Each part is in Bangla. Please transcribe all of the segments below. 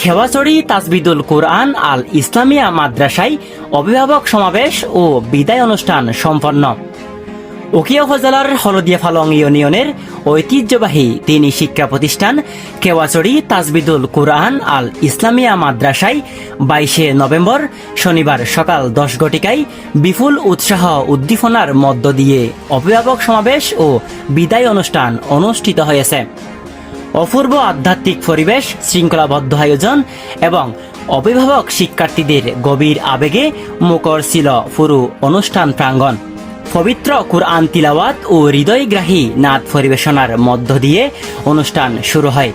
খেওয়াচড়ি তাজবিদুল কোরআন আল ইসলামিয়া মাদ্রাসায় অভিভাবক সমাবেশ ও বিদায় অনুষ্ঠান সম্পন্ন। উকিয়া উপজেলার হলদিয়া ফালং ইউনিয়নের ঐতিহ্যবাহী তিনি শিক্ষা প্রতিষ্ঠান কেওয়াচড়ি তাজবিদুল কোরআন আল ইসলামিয়া মাদ্রাসায় বাইশে নভেম্বর শনিবার সকাল দশ ঘটিকায় বিপুল উৎসাহ উদ্দীপনার মধ্য দিয়ে অভিভাবক সমাবেশ ও বিদায় অনুষ্ঠান অনুষ্ঠিত হয়েছে। অপূর্ব আধ্যাত্মিক পরিবেশ, শৃঙ্খলাবদ্ধ আয়োজন এবং অভিভাবক শিক্ষার্থীদের গভীর আবেগে মুখর ছিল পুরো অনুষ্ঠান প্রাঙ্গণ। পবিত্র কুরআন তিলাওয়াত ও হৃদয়গ্রাহী নাদ পরিবেশনার মধ্য দিয়ে অনুষ্ঠান শুরু হয়।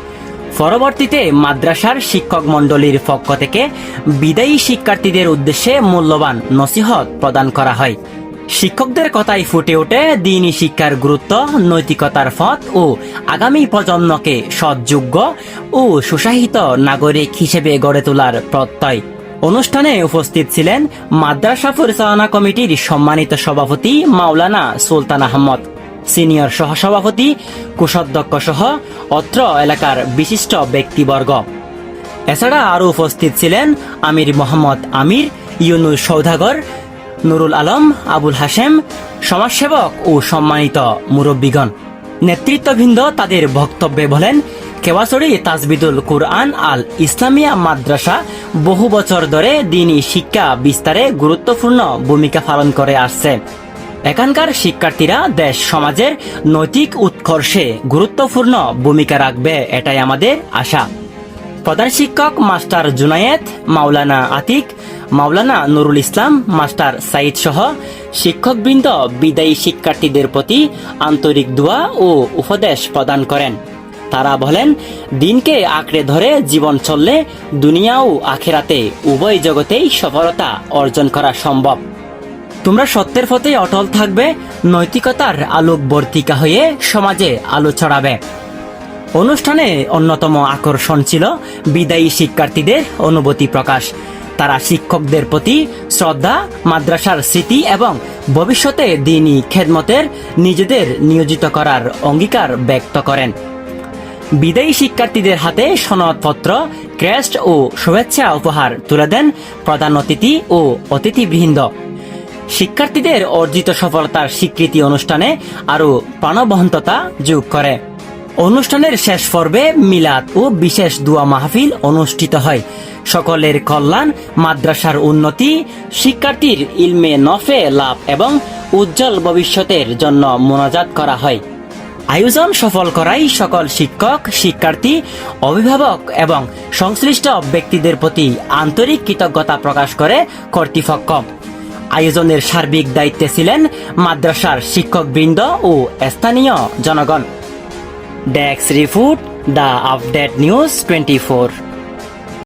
পরবর্তীতে মাদ্রাসার শিক্ষক মণ্ডলীর পক্ষ থেকে বিদায়ী শিক্ষার্থীদের উদ্দেশ্যে মূল্যবান নসিহত প্রদান করা হয়। শিক্ষকদের কথাই ফুটে ওঠে দিনই শিক্ষার গুরুত্ব, নৈতিকতার পথ ও আগামী প্রজন্মকে সৎযোগ্য ও সুশাসিত নাগরিক হিসেবে গড়ে তোলার প্রত্যয়। অনুষ্ঠানে উপস্থিত ছিলেন মাদ্রাসা পরিচালনা কমিটির সম্মানিত সভাপতি মাওলানা সুলতান আহমদ, সিনিয়র সহসভাপতি, কোষাধ্যক্ষ সহ অত্র এলাকার বিশিষ্ট ব্যক্তিবর্গ। এছাড়া আরও উপস্থিত ছিলেন আমির মোহাম্মদ আমির, ইউনুস সৌদাগর নুরুল আলম, আবুল হাশেম, সমাজসেবক ও সম্মানিত মুরব্বীগণ। নেতৃত্ববৃন্দ তাদের বক্তব্যে বলেন কেওয়াচড়ি তাজবিদুল কুরআন আল ইসলামিয়া মাদ্রাসা বহু বছর ধরে দিনই শিক্ষা বিস্তারে গুরুত্বপূর্ণ ভূমিকা পালন করে আসছে। এখানকার শিক্ষার্থীরা দেশ সমাজের নৈতিক উৎকর্ষে গুরুত্বপূর্ণ ভূমিকা রাখবে, এটাই আমাদের আশা। প্রধান শিক্ষক মাস্টার জুনায়েদ, মাওলানা আতিক মাওলানা নুরুল ইসলাম, মাস্টার সাইদ সহ শিক্ষকবৃন্দ, বিদায়ী শিক্ষার্থীদের প্রতি আন্তরিক দোয়া ও উপদেশ প্রদান করেন। তারা বলেন, দিনকে আঁকড়ে ধরে জীবন চললে দুনিয়া ও আখেরাতে উভয় জগতেই সফলতা অর্জন করা সম্ভব। তোমরা সত্যের পথে অটল থাকবে, নৈতিকতার আলোক বর্তিকা হয়ে সমাজে আলো ছড়াবে। অনুষ্ঠানে অন্যতম আকর্ষণ ছিল বিদায়ী শিক্ষার্থীদের অনুভূতি প্রকাশ। তারা শিক্ষকদের প্রতি শ্রদ্ধা, মাদ্রাসার স্মৃতি এবং ভবিষ্যতে দিনই খেদমতের নিজেদের নিয়োজিত করার অঙ্গীকার ব্যক্ত করেন। বিদায়ী শিক্ষার্থীদের হাতে সনদপত্র, ক্রেস্ট ও শুভেচ্ছা উপহার তুলে দেন প্রধান অতিথি ও অতিথিবৃন্দ। শিক্ষার্থীদের অর্জিত সফলতার স্বীকৃতি অনুষ্ঠানে আরও প্রাণবহন্ততা যোগ করে। অনুষ্ঠানের শেষ পর্বে মিলাদ ও বিশেষ দুয়া মাহফিল অনুষ্ঠিত হয়। সকলের কল্যাণ, মাদ্রাসার উন্নতি, শিক্ষার্থীর ইলমে নফে লাভ এবং উজ্জ্বল ভবিষ্যতের জন্য মোনাজাত করা হয়। আয়োজন সফল করাই সকল শিক্ষক, শিক্ষার্থী, অভিভাবক এবং সংশ্লিষ্ট ব্যক্তিদের প্রতি আন্তরিক কৃতজ্ঞতা প্রকাশ করে কর্তৃপক্ষ। আয়োজনের সার্বিক দায়িত্বে ছিলেন মাদ্রাসার শিক্ষকবৃন্দ ও স্থানীয় জনগণ। ডেক্স report, the update news twenty